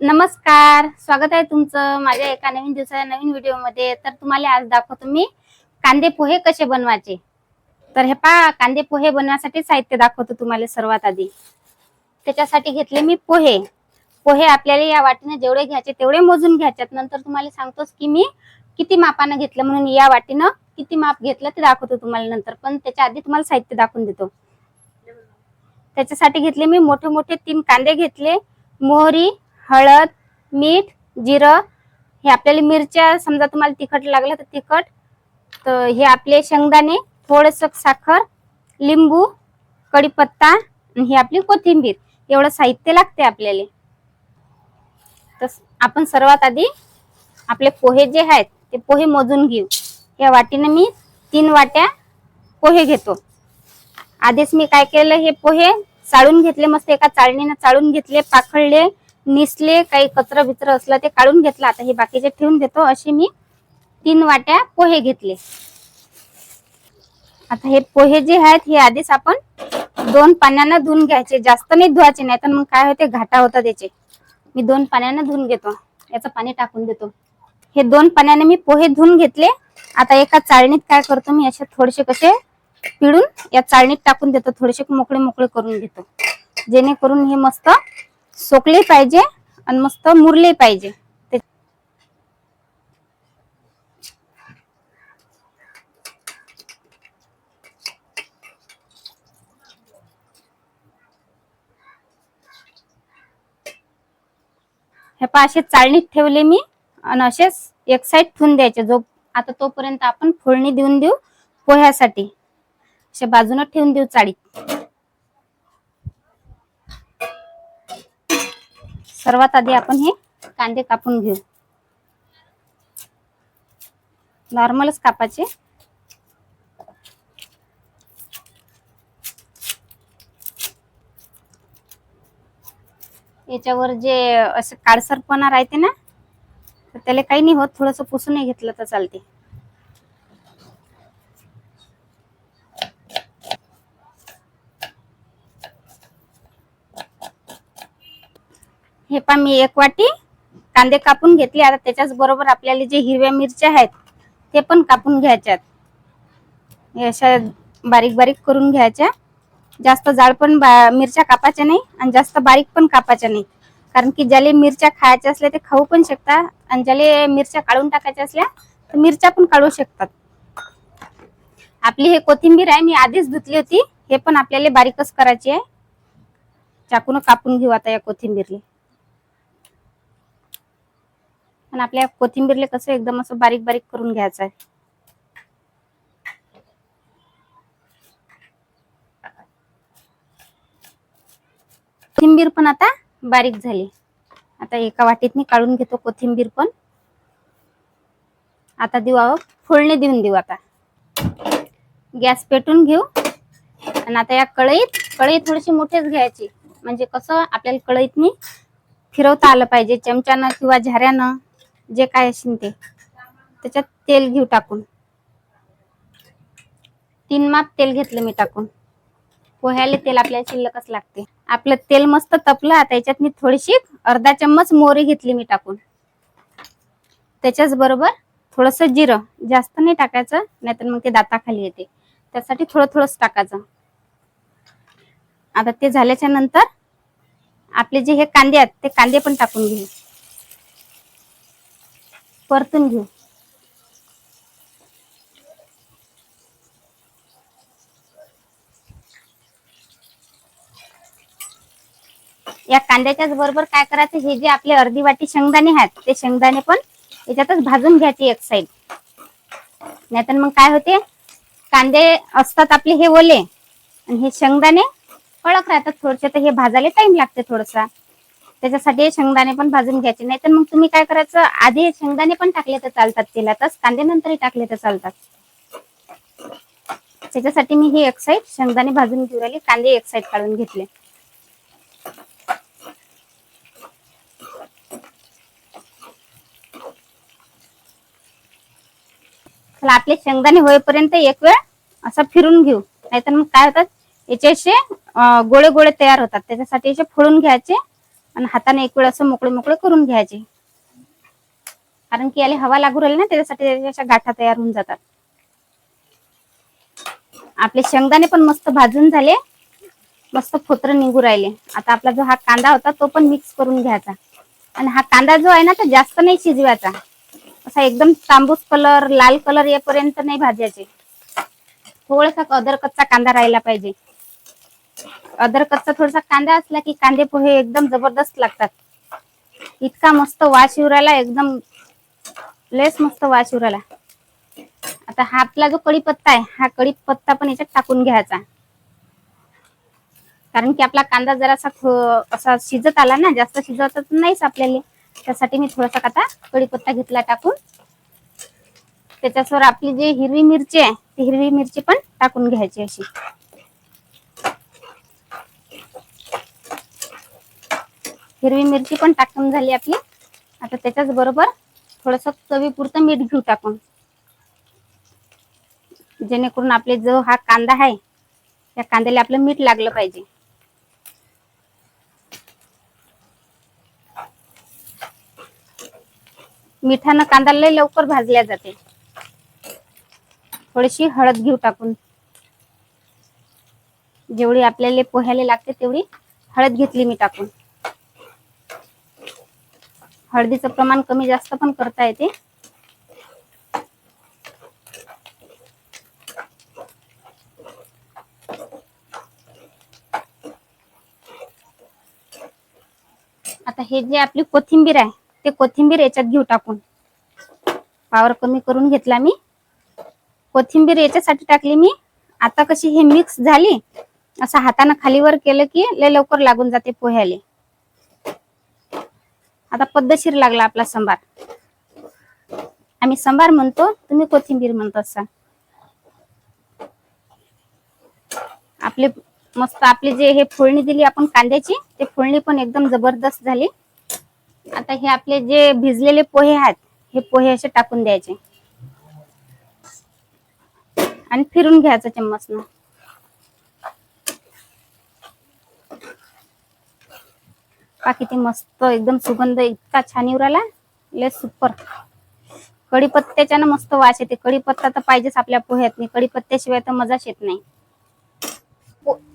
नमस्कार स्वागत आहे तुमचं माझ्या एका नवीन दिवसाच्या नवीन व्हिडिओमध्ये. तर तुम्हाला आज दाखवतो मी कांदे पोहे कसे बनवायचे. तर हे पहा कांदे पोहे बनवण्यासाठी साहित्य दाखवतो तुम्हाला सर्वात आधी. त्याच्यासाठी घेतले मी पोहे. पोहे आपल्याला या वाटीने जेवढे घ्यायचे तेवढे मोजून घ्यायच्यात. नंतर तुम्हाला सांगतोच की मी किती मापानं घेतलं म्हणून या वाटीनं किती माप घेतलं ते दाखवतो तुम्हाला नंतर. पण त्याच्या आधी तुम्हाला साहित्य दाखवून देतो. त्याच्यासाठी घेतले मी मोठे मोठे तीन कांदे घेतले. मोहरी हळद मीठ जिरं हे आपल्याला मिरच्या समजा तुम्हाला तिखट लागलं तर तिखट तर हे आपले शेंगदाणे थोडस साखर लिंबू कढीपत्ता आणि ही आपली कोथिंबीर. एवढं साहित्य लागते आपल्याला. तर आपण सर्वात आधी आपले पोहे जे आहेत ते पोहे मोजून घेऊ. या वाटीने मी तीन वाट्या पोहे घेतो. आधीच मी काय केलं हे पोहे चाळून घेतले मस्त एका चाळणीनं चाळून घेतले पाखळले निसले काही कचरा बिचरा असलं ते काढून घेतलं. आता हे बाकीचे ठेवून देतो. असे मी तीन वाट्या पोहे घेतले. आता हे पोहे जे आहेत हे आधीच आपण दोन पाण्यानं धुवून घ्यायचे. जास्त नाही धुवायचे नाही तर मग काय होते? घाटा होता त्याचे. मी दोन पाण्यानं धुवून घेतो. याचं पाणी टाकून देतो. हे दोन पाण्याने मी पोहे धुवून घेतले. आता एका चाळणीत काय करतो मी? असे थोडेसे कसे पिळून या चाळणीत टाकून देतो. थोडेसे मोकळे मोकळे करून घेतो. जेणेकरून हे मस्त सोकले पाहिजे आणि मस्त मुरले पाहिजे. हे पहा असे चाळणीत ठेवले मी आणि असेच एक साईड ठेवून द्यायचे. जो आता तोपर्यंत आपण फोडणी देऊन देऊ पोह्यासाठी. असे बाजूने ठेवून देऊ चाळीत. सर्वात आधी आपण हे कांदे कापून घेऊ. नॉर्मलच कापायचे. याच्यावर जे असं काळसरपणा राहते ना तर त्याला काही नाही होत थोडस पुसूनही घेतलं तर चालते. हे पा मी एक वाटी कांदे कापून घेतले. आता त्याच्याच बरोबर आपल्याला जे हिरव्या मिरच्या आहेत ते पण कापून घ्यायच्यात. अशा बारीक बारीक करून घ्यायच्या. जास्त जाड पण मिरच्या कापायच्या नाही आणि जास्त बारीक पण कापायच्या नाही. कारण की ज्याला मिरच्या खायच्या असल्या ते खाऊ पण शकतात आणि ज्याला मिरच्या काढून टाकायच्या असल्या तर मिरच्या पण काढू शकतात. आपली हे कोथिंबीर आहे मी आधीच धुतली होती. हे पण आपल्याला बारीकच करायची आहे. चाकून कापून घेऊ आता या कोथिंबीरला. पण आपल्या कोथिंबीरले कसं एकदम असं बारीक बारीक करून घ्यायचं आहे कोथिंबीर पण आता बारीक झाली. आता एका वाटीत काढून घेतो कोथिंबीर पण. आता देऊ आहो फोडणी देऊन देऊ आता. गॅस पेटून घेऊ. आणि आता या कढईत कढई थोडीशी मोठीच घ्यायची. म्हणजे कसं आपल्याला कढईतनी फिरवता आलं पाहिजे चमच्यानं किंवा झाऱ्यानं. जे काय असेल ते. त्याच्यात तेल घेऊ टाकून. तीन माप तेल घेतलं मी टाकून. पोह्याला तेल आपल्याला शिल्लकच लागते. आपलं तेल मस्त तपलं आता याच्यात मी थोडीशी अर्धा चम्मच मोहरी घेतली मी टाकून. त्याच्याच बरोबर थोडस जिरं जास्त नाही टाकायचं नाहीतर मग ते दाताखाली येते. त्यासाठी थोडं थोडंच टाकायचं. आता ते झाल्याच्यानंतर आपले जे हे कांदे आहेत ते कांदे पण टाकून घेऊ. परतून घेऊ. या कांद्याच्याच बरोबर काय करायचं? हे जे आपले अर्धी वाटी शेंगदाणे आहेत ते शेंगदाणे पण याच्यातच भाजून घ्यायचे एक साईड नाहीतर मग काय होते? कांदे असतात आपले हे ओले आणि हे शेंगदाणे कडक राहतात थोडसे तर हे भाजायला टाइम लागते थोडसा. त्याच्यासाठी शेंगदाणे पण भाजून घ्यायचे. नाहीतर मग तुम्ही काय करायचं? आधी शेंगदाणे पण टाकले तर चालतात तेलातच कांदे नंतरही टाकले तर चालतात. त्याच्यासाठी मी हे एक साईड शेंगदाणे भाजून घेऊन राहिले. कांदे एक साईड काढून घेतले. चला आपले शेंगदाणे होईपर्यंत एक वेळ असं फिरून घेऊ. नाहीतर मग काय होतात? याचे असे गोळे गोळे तयार होतात. त्याच्यासाठी असे फोडून घ्यायचे. आणि हाताने एक वेळ असं मोकळे मोकळे करून घ्यायचे. कारण की याला हवा लागू राहिली ना त्याच्यासाठी अशा गाठा तयार होऊन जातात. आपले शेंगदाणे पण मस्त भाजून झाले. मस्त फोत्र निघू राहिले. आता आपला जो हा कांदा होता तो पण मिक्स करून घ्यायचा. आणि हा कांदा जो आहे ना तो जास्त नाही शिजवायचा. असा एकदम तांबूस कलर लाल कलर येपर्यंत नाही भाजायचे. थोडासा अदर कच्चा कांदा राहिला पाहिजे. अदर कच्चा थोडासा कांदा असला की कांदे पोहे एकदम जबरदस्त लागतात. इतका मस्त वास येऊ राहिला एकदम लेस मस्त वास येऊ राहिला. आता हा आपला जो कढीपत्ता आहे हा कढीपत्ता पण याच्यात टाकून घ्यायचा. कारण की आपला कांदा जरासा थो- असा शिजत आला ना जास्त शिजत तर नाहीच आपल्याला. त्यासाठी मी थोडासा आता कढीपत्ता घेतला टाकून. त्याच्यासोबत आपली जी हिरवी मिरची आहे ती हिरवी मिरची पण टाकून घ्यायची अशी. हिरवी मिरची पण टाकून झाली आपली. आता त्याच्याच बरोबर थोडस चवीपुरतं मीठ घेऊ टाकून. जेणेकरून आपले जो हा कांदा आहे त्या कांद्याला आपलं मीठ लागलं पाहिजे. मिठानं कांदा लय लवकर भाजल्या जाते. थोडीशी हळद घेऊ टाकून. जेवढी आपल्याला पोह्याला लागते तेवढी हळद घेतली मी टाकून. हळदीचं प्रमाण कमी जास्त पण करता येते. आता हे जे आपली कोथिंबीर आहे ते कोथिंबीर याच्यात घेऊ टाकून. पावर कमी करून घेतला मी. कोथिंबीर याच्यासाठी टाकली मी. आता कशी हे मिक्स झाली असं हातानं खालीवर केलं की लय लवकर लागून जाते पोह्याले. आता पद्धतशीर लागला आपला सांबार आम्ही सांबार म्हणतो तुम्ही कोथिंबीर म्हणतो असा आपले मस्त आपली जे हे फोडणी दिली आपण कांद्याची ते फोडणी पण एकदम जबरदस्त झाली. आता हे आपले जे भिजलेले पोहे आहेत हे पोहे असे टाकून द्यायचे. आणि फिरून घ्यायचं चम्मचनं पहा किती मस्त एकदम सुगंध इतका छान येऊ राहिला. लय सुपर कढीपत्त्याच्या ना मस्त वास येते. कढीपत्ता तर पाहिजेच आपल्या पोह्यात कढीपत्त्याशिवाय तर मजाच येत नाही.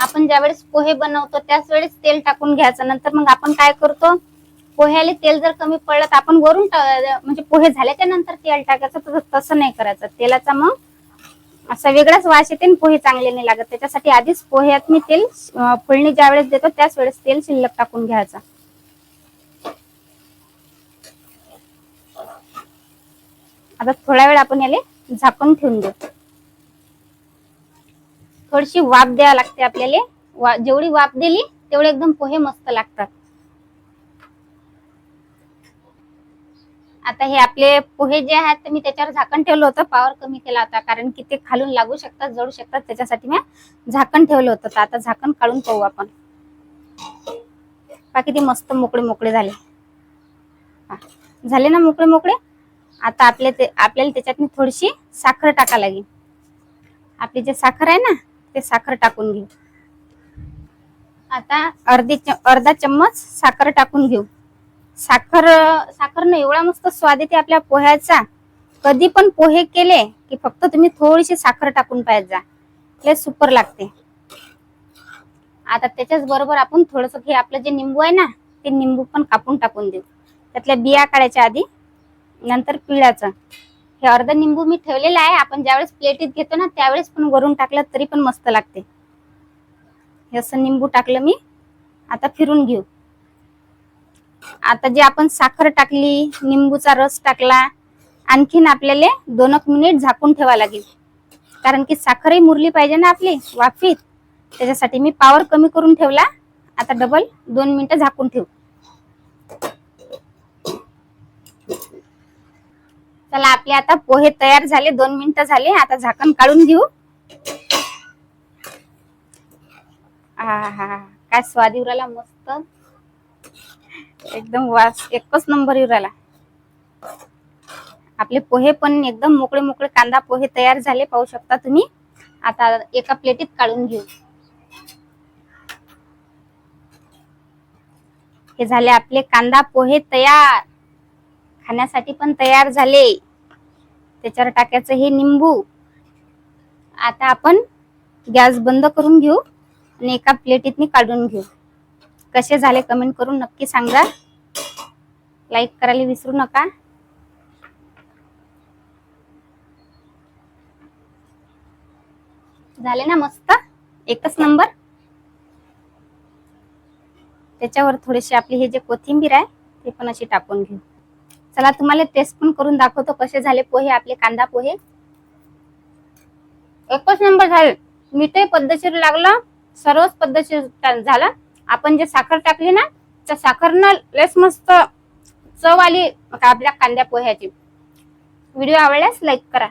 आपण ज्यावेळेस पोहे बनवतो त्याच वेळेस तेल टाकून घ्यायचं. नंतर मग आपण काय करतो? पोह्याला तेल जर कमी पडलं तर आपण वरून म्हणजे पोहे झाल्याच्यानंतर तेल टाकायचं. तर तसं नाही करायचं. तेलाचा मग असा वेगळाच वास येते आणि पोहे चांगले नाही लागत. त्याच्यासाठी आधीच पोह्यात मी तेल फुलणी ज्या वेळेस देतो त्याच वेळेस तेल शिल्लक टाकून घ्यायचं. आता थोडा वेळ आपण याले झाकून ठेवून देऊ. थोडीशी वाफ द्यावी लागते आपल्याला. वा- जेवढी वाफ दिली तेवढे एकदम पोहे मस्त लागतात. आता हे आपले पोहे जे आहेत ते मी त्याच्यावर झाकण ठेवलं होतं. पावर कमी केला होता कारण की ते खालून लागू शकतात जळू शकतात. त्याच्यासाठी मी झाकण ठेवलं होतं. तर आता झाकण काढून पाहू आपण. बाकी ते मस्त मोकळे मोकळे झाले झाले ना मोकळे मोकळे आता आपल्या ते आपल्याला त्याच्यात थोडीशी साखर टाका लागेल. आपली जे साखर आहे ना ते साखर टाकून घेऊ. आता अर्धी अर्धा चम्मच साखर टाकून घेऊ. साखर साखरनं एवढा मस्त स्वाद येते आपल्या पोह्याचा. कधी पण पोहे केले की फक्त तुम्ही थोडीशी साखर टाकून पाहिजे जा. लय सुपर लागते. आता त्याच्याच बरोबर आपण थोडस हे आपलं जे निंबू आहे ना ते निंबू पण कापून टाकून देऊ. त्यातल्या बिया काढायच्या आधी नंतर पिळाचं. हे अर्ध निंबू मी ठेवलेलं आहे. आपण ज्यावेळेस प्लेटीत घेतो ना त्यावेळेस पण वरून टाकलं तरी पण मस्त लागते. हे असं निंबू टाकलं मी. आता फिरून घेऊ. आता जे आपण साखर टाकली निंबूचा रस टाकला आणखीन आपल्याला दोन एक मिनिट झाकून ठेवा लागेल. कारण की साखरही मुरली पाहिजे ना आपली वाफीत. त्याच्यासाठी मी पावर कमी करून ठेवला. आता डबल दोन मिनिटं झाकून ठेवू. चला आपले आता पोहे तयार झाले दोन मिनिटं झाले आता झाकण काढून घेऊ. आहा, काय स्वाद उराला राहिला मस्त. एकदम वास एकच नंबर येऊ राहिला. आपले पोहे पण एकदम मोकळे मोकळे कांदा पोहे तयार झाले पाहू शकता तुम्ही. आता एका प्लेटीत काढून घेऊ. हे झाले आपले कांदा पोहे तयार. खाण्यासाठी पण तयार झाले. त्याच्यावर टाकायचं हे निंबू. आता आपण गॅस बंद करून घेऊ आणि एका प्लेटीतनी काढून घेऊ. कसे झाले कमेंट करून नक्की सांगा. लाईक करायला विसरू नका. झाले ना मस्त? एकच नंबर. त्याच्यावर थोडेसे आपली हे जे कोथिंबीर आहे ते पण अशी टाकून घेऊ. चला तुम्हाला टेस्ट पण करून दाखवतो कसे झाले पोहे आपले कांदा पोहे. एकच नंबर झाले. मीठही पद्धतशीर लागलं सर्वच पद्धतशीर झालं. आपण जे साखर टाकली ना त्या साखरनं लस मस्त चव आली आपल्या कांद्या पोह्याची. व्हिडिओ आवडल्यास लाईक करा.